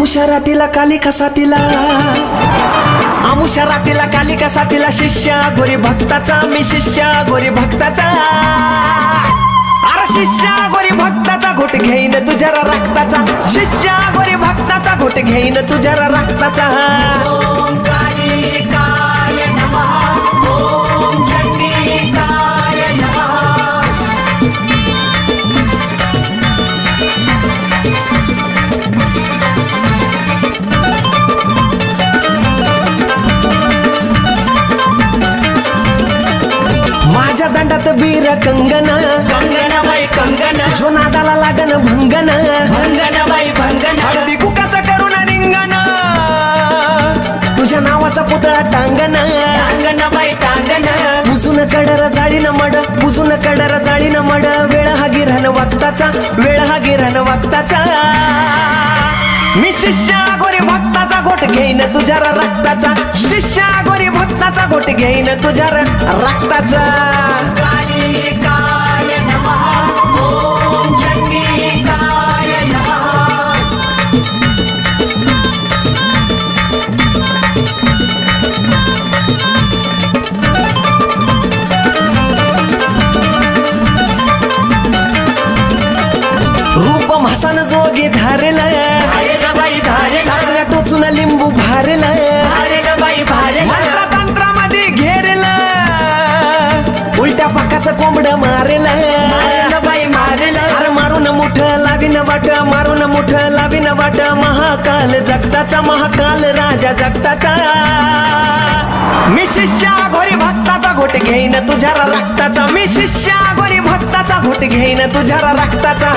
आमुषा रातीला कालिका सातीला आमुषा रातीला कालिका सातीला शिष्या गोरी भक्ताचा मी शिष्या गोरी भक्ताचा. अरे शिष्या गोरी भक्ताचा घोट घेईन तुझ्या रक्ताचा. शिष्या गोरी भक्ताचा घोट घेईन तुझ्या रक्ताचा. दंडात बीर कंगना. कंगनाबाई कंगना. जो नादाला लागन भंगन. भंगनाबाई भंगना. हळदी कुकाचा करुण रिंगण. तुझ्या नावाचा पुतळा टांगण. टांगनाबाई टांगना पुजून कडर जाळीन मड पुजून कडर जाळीन मड. वेळ हा गिरण वागताचा वेळ हा गिरण वागताचा. मी शिष्या गोरी भक्ताचा घोट घेईन तुझ्या रक्ताचा. शिष्या गोरी भक्ताचा घोट घेईन तुझ्या रक्ताचा. मोठ लावीन वाट मारून मुठ लावीन वाट. महाकाल जगताचा महाकाल राजा जगताचा. मी शिष्या घोरी भक्ताचा घोट घेईन तुझ्या रक्ताचा. मी शिष्या घोरी भक्ताचा घोट घेईन तुझ्या रक्ताचा.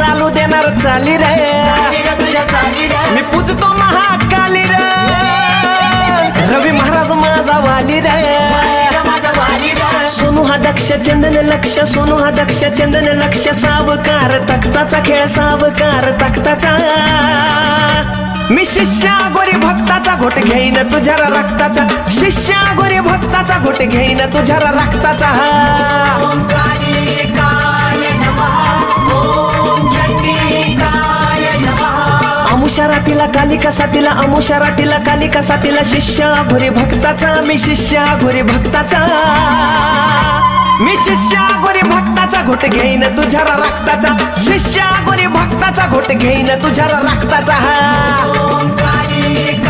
चालू देणार चाली रे. मी पूजतो महाकाली रे. रवी महाराज माझा वाली रे. सोनू हा दक्ष चंदन लक्ष सोनू हा दक्ष चंदन लक्ष सावकार तख्ताचा खेळ सावकार तख्ताचा. मी शिष्या गोरी भक्ताचा घोट घेईन तुझ्या रक्ताचा. शिष्या गोरी भक्ताचा घोट घेईन तुझ्या रक्ताचा. ओम नमः अमुषा रातीला कालिका सातीला अमुषा कालिका सातीला शिष्य गोरी भक्ताचा मी शिष्य घोरी भक्ताचा. मी शिष्या गोरी भक्ताचा घोट घेईन तुझ्या रक्ताचा. शिष्या गोरी भक्ताचा घोट घेईन तुझ्या रक्ताचा. हा